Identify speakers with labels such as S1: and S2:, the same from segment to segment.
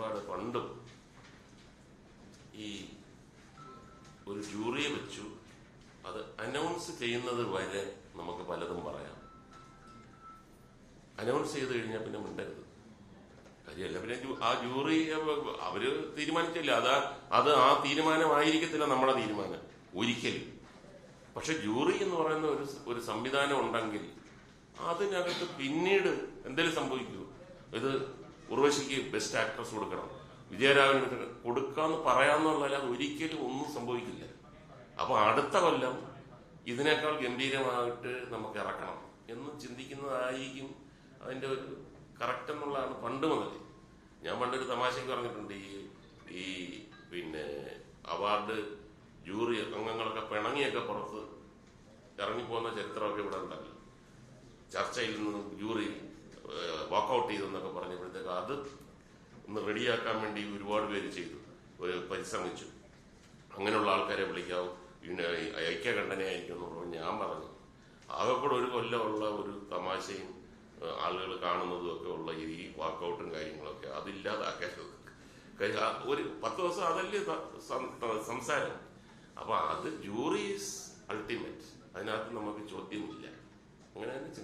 S1: ഏർപ്പാട് പണ്ടും ഈ ഒരു ജൂറിയെ വെച്ചു. അത് അനൗൺസ് ചെയ്യുന്നത് വരെ നമുക്ക് പലതും പറയാം. അനൗൺസ് ചെയ്ത് കഴിഞ്ഞാൽ പിന്നെ മിണ്ടരുത്. കാര്യമല്ല. പിന്നെ ആ ജൂറി അവർ തീരുമാനിച്ചില്ല. അതാ അത് ആ തീരുമാനമായിരിക്കത്തില്ല നമ്മുടെ തീരുമാനം. ഒരിക്കലും. പക്ഷെ ജൂറി എന്ന് പറയുന്ന ഒരു ഒരു സംവിധാനം ഉണ്ടെങ്കിൽ അതിനകത്ത് പിന്നീട് എന്തെങ്കിലും സംഭവിക്കൂ ഇത് ഉർവശിക്ക് ബെസ്റ്റ് ആക്ട്രസ് കൊടുക്കണം. വിജയരാഘവന് കൊടുക്കാന്ന് പറയാന്നുള്ളതല്ല അത് ഒരിക്കലും ഒന്നും സംഭവിക്കില്ല. അപ്പൊ അടുത്ത കൊല്ലം ഇതിനേക്കാൾ ഗംഭീരമായിട്ട് നമുക്ക് ഇറക്കണം എന്ന് ചിന്തിക്കുന്നതായിരിക്കും അതിന്റെ ഒരു കറക്റ്റ് എന്നുള്ളതാണ് പണ്ട് മുതൽ ഞാൻ പണ്ടൊരു തമാശയ്ക്ക് പറഞ്ഞിട്ടുണ്ട് ഈ ഈ പിന്നെ അവാർഡ് ജൂറി അംഗങ്ങളൊക്കെ പിണങ്ങിയൊക്കെ പുറത്ത് ഇറങ്ങിപ്പോകുന്ന ചരിത്രമൊക്കെ ഇവിടെ ഉണ്ടല്ലോ. ചർച്ചയിൽ നിന്നും ജൂറി വാക്കൗട്ട് ചെയ്തെന്നൊക്കെ പറഞ്ഞപ്പോഴത്തേക്ക് അത് ഒന്ന് റെഡിയാക്കാൻ വേണ്ടി ഒരുപാട് പേര് ചെയ്തു. പരിശ്രമിച്ചു. അങ്ങനെയുള്ള ആൾക്കാരെ വിളിക്കാവും. പിന്നെ ഐക്യകണ്ഠനയായിരിക്കും എന്ന് പറഞ്ഞു ഞാൻ പറഞ്ഞു. ആകെ കൂടെ ഒരു കൊല്ലമുള്ള ഒരു തമാശയും ആളുകൾ കാണുന്നതും ഒക്കെ ഉള്ള ഈ വാക്കൗട്ടും കാര്യങ്ങളൊക്കെ അതില്ലാതാക്കരുത്. ഒരു പത്ത് ദിവസം അതല്ലേ സംസാരം. അപ്പൊ അത് ജൂറി ഈസ് അൾട്ടിമേറ്റ് അതിനകത്ത് നമുക്ക് ചോദ്യമില്ല. അങ്ങനെ തന്നെ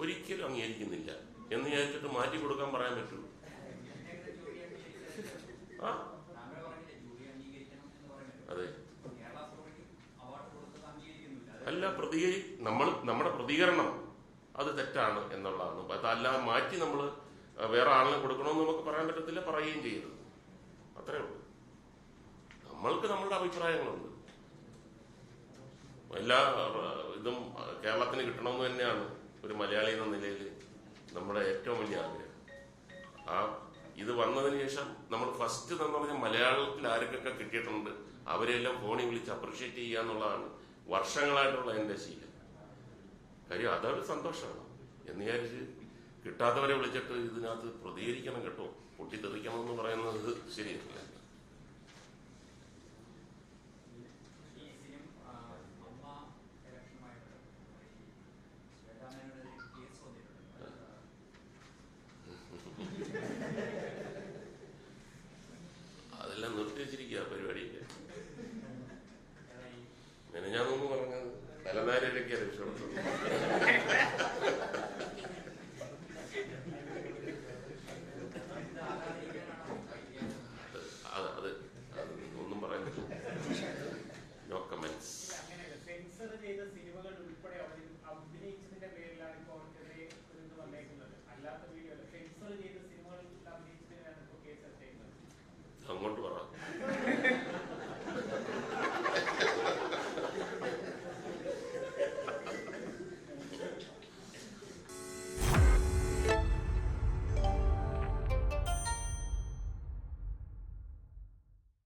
S1: ഒരിക്കലും അംഗീകരിക്കുന്നില്ല. എന്ന് വിചാരിച്ചിട്ട് മാറ്റി കൊടുക്കാൻ പറയാൻ
S2: പറ്റുള്ളൂ
S1: അതെ. അല്ല പ്രതികരി നമ്മൾ നമ്മുടെ പ്രതികരണം അത് തെറ്റാണ് എന്നുള്ളതാണ്. അതല്ലാതെ മാറ്റി നമ്മൾ വേറെ ആളിനെ കൊടുക്കണമെന്ന് നമുക്ക് പറയാൻ പറ്റത്തില്ല പറയുകയും ചെയ്യരുത്. അത്രേ ഉള്ളൂ. നമ്മൾക്ക് നമ്മളുടെ അഭിപ്രായങ്ങളുണ്ട്. എല്ലാ ഇതും കേരളത്തിന് കിട്ടണമെന്ന് തന്നെയാണ് ഒരു മലയാളി എന്ന നിലയിൽ നമ്മുടെ ഏറ്റവും വലിയ ആഗ്രഹം. ആ ഇത് വന്നതിന് ശേഷം നമ്മൾ ഫസ്റ്റ് എന്ന് പറഞ്ഞാൽ മലയാളത്തിൽ ആർക്കൊക്കെ കിട്ടിയിട്ടുണ്ട് അവരെല്ലാം ഫോണിൽ വിളിച്ച് അപ്രീഷിയേറ്റ് ചെയ്യുക എന്നുള്ളതാണ് വർഷങ്ങളായിട്ടുള്ള എന്റെ ശീലം. കാര്യം അതൊരു സന്തോഷമാണ്. എന്ന് വിചാരിച്ച് കിട്ടാത്തവരെ വിളിച്ചിട്ട് ഇതിനകത്ത് പ്രതികരിക്കണം കേട്ടോ പൊട്ടിത്തെറിക്കണം എന്ന് പറയുന്നത് ശരിയല്ല.
S2: ഇരിക്കുക പരിപാടിക്ക് നിന്നെ
S1: ഞാനൊന്നും പറഞ്ഞത്. തലനാരിലൊക്കെ രക്ഷപ്പെടുത്തുന്നു